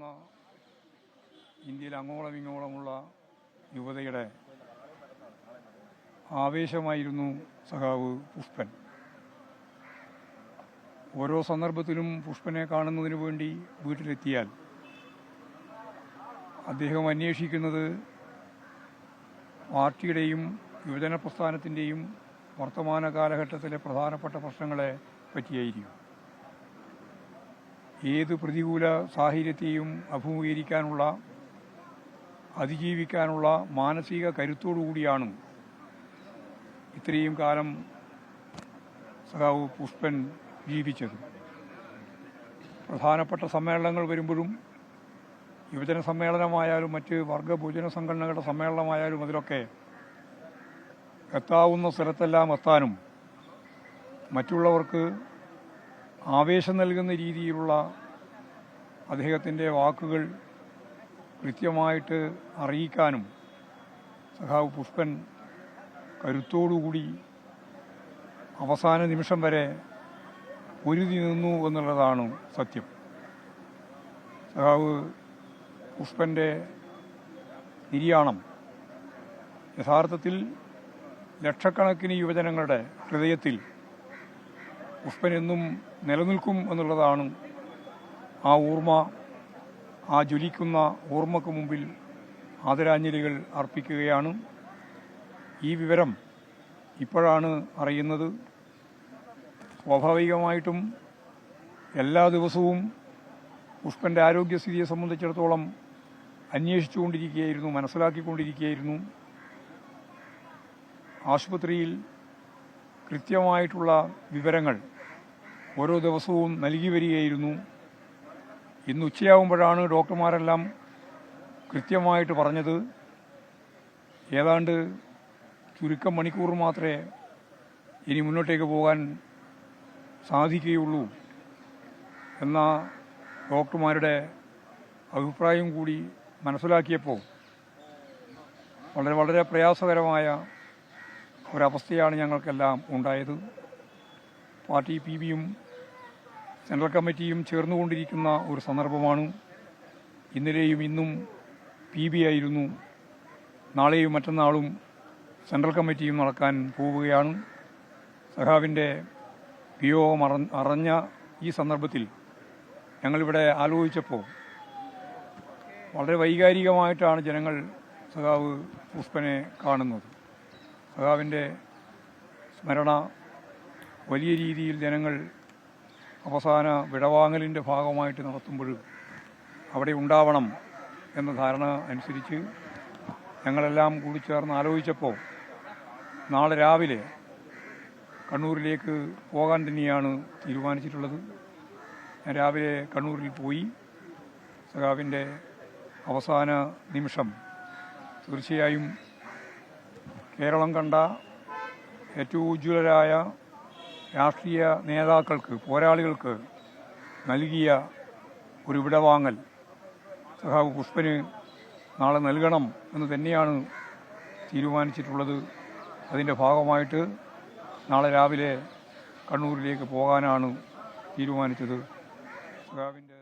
നിൽക്കുന്ന ഇന്ത്യയിൽ അങ്ങോളം ഇങ്ങോളമുള്ള യുവതയുടെ ആവേശമായിരുന്നു സഖാവ് പുഷ്പൻ. ഓരോ സന്ദർഭത്തിലും പുഷ്പനെ കാണുന്നതിന് വേണ്ടി വീട്ടിലെത്തിയാൽ അദ്ദേഹം അന്വേഷിക്കുന്നത് പാർട്ടിയുടെയും യുവജന പ്രസ്ഥാനത്തിന്റെയും വർത്തമാന കാലഘട്ടത്തിലെ പ്രധാനപ്പെട്ട പ്രശ്നങ്ങളെ പറ്റിയായിരിക്കും. ഏത് പ്രതികൂല സാഹചര്യത്തെയും അഭിമുഖീകരിക്കാനുള്ള അതിജീവിക്കാനുള്ള മാനസിക കരുത്തോടുകൂടിയാണ് ഇത്രയും കാലം സഖാവ് പുഷ്പൻ ജീവിച്ചത്. പ്രധാനപ്പെട്ട സമ്മേളനങ്ങൾ വരുമ്പോഴും യുവജന സമ്മേളനമായാലും മറ്റ് വർഗ ഭോജന സംഘടനകളുടെ സമ്മേളനമായാലും അതിലൊക്കെ എത്താവുന്ന സ്ഥലത്തെല്ലാം എത്താനും മറ്റുള്ളവർക്ക് ആവേശം നൽകുന്ന രീതിയിലുള്ള അദ്ദേഹത്തിന്റെ വാക്കുകൾ കൃത്യമായിട്ട് അറിയിക്കാനും സഖാവ് പുഷ്പൻ കരുത്തോടുകൂടി അവസാന നിമിഷം വരെ പൊരുതി നിന്നു എന്നുള്ളതാണ് സത്യം. സഖാവ് പുഷ്പന്റെ നിര്യാണം യഥാർത്ഥത്തിൽ ലക്ഷക്കണക്കിന് യുവജനങ്ങളുടെ ഹൃദയത്തിൽ പുഷ്പൻ എന്നും നിലനിൽക്കും എന്നുള്ളതാണ് ആ ഓർമ്മ ആ ജ്വലിക്കുന്ന ഓർമ്മക്ക് മുമ്പിൽ ആദരാഞ്ജലികൾ അർപ്പിക്കുകയാണ്. ഈ വിവരം ഇപ്പോഴാണ് അറിയുന്നത്. സ്വാഭാവികമായിട്ടും എല്ലാ ദിവസവും പുഷ്പന്റെ ആരോഗ്യസ്ഥിതിയെ സംബന്ധിച്ചിടത്തോളം അന്വേഷിച്ചുകൊണ്ടിരിക്കുകയായിരുന്നു മനസ്സിലാക്കിക്കൊണ്ടിരിക്കുകയായിരുന്നു. ആശുപത്രിയിൽ കൃത്യമായിട്ടുള്ള വിവരങ്ങൾ ഓരോ ദിവസവും നൽകി വരികയായിരുന്നു. ഇന്ന് ഉച്ചയാകുമ്പോഴാണ് ഡോക്ടർമാരെല്ലാം കൃത്യമായിട്ട് പറഞ്ഞത്. ഏതാണ്ട് ചുരുക്കം മണിക്കൂർ മാത്രമേ ഇനി മുന്നോട്ടേക്ക് പോകാൻ സാധിക്കുകയുള്ളൂ എന്ന ഡോക്ടർമാരുടെ അഭിപ്രായം കൂടി മനസ്സിലാക്കിയപ്പോൾ വളരെ വളരെ പ്രയാസകരമായ ഒരവസ്ഥയാണ് ഞങ്ങൾക്കെല്ലാം ഉണ്ടായത്. പാർട്ടി പി ബിയും സെൻട്രൽ കമ്മിറ്റിയും ചേർന്നുകൊണ്ടിരിക്കുന്ന ഒരു സന്ദർഭമാണ്. ഇന്നലെയും ഇന്നും പി ബി ആയിരുന്നു. നാളെയും മറ്റന്നാളും സെൻട്രൽ കമ്മിറ്റിയും നടക്കാൻ പോവുകയാണ്. സഖാവിന്റെ വിയോഗം അറ അറിഞ്ഞ ഈ സന്ദർഭത്തിൽ ഞങ്ങളിവിടെ ആലോചിച്ചപ്പോൾ വളരെ വൈകാരികമായിട്ടാണ് ജനങ്ങൾ സഖാവ് പുഷ്പനെ കാണുന്നത്. സഖാവിന്റെ സ്മരണ വലിയ രീതിയിൽ ജനങ്ങൾ അവസാന വിടവാങ്ങലിന്റെ ഭാഗമായിട്ട് നടത്തുമ്പോൾ അവിടെ ഉണ്ടാവണം എന്ന ധാരണ അനുസരിച്ച് ഞങ്ങളെല്ലാം കൂടി ചേർന്ന് ആലോചിച്ചപ്പോൾ നാളെ രാവിലെ കണ്ണൂരിലേക്ക് പോകാൻ തന്നെയാണ് തീരുമാനിച്ചിട്ടുള്ളത്. ഞാൻ രാവിലെ കണ്ണൂരിൽ പോയി സഖാവിന്റെ അവസാന നിമിഷം തീർച്ചയായും കേരളം കണ്ട ഏറ്റവും ഉജ്ജ്വലരായ രാഷ്ട്രീയ നേതാക്കൾക്ക് പോരാളികൾക്ക് നൽകിയ ഒരു വിടവാങ്ങൽ. സഹാബ് പുഷ്പന് നാളെ നൽകണം എന്ന് തന്നെയാണ് തീരുമാനിച്ചിട്ടുള്ളത്. അതിന്റെ ഭാഗമായിട്ട് നാളെ രാവിലെ കണ്ണൂരിലേക്ക് പോകാനാണ് തീരുമാനിച്ചത്. സഖാവിന്റെ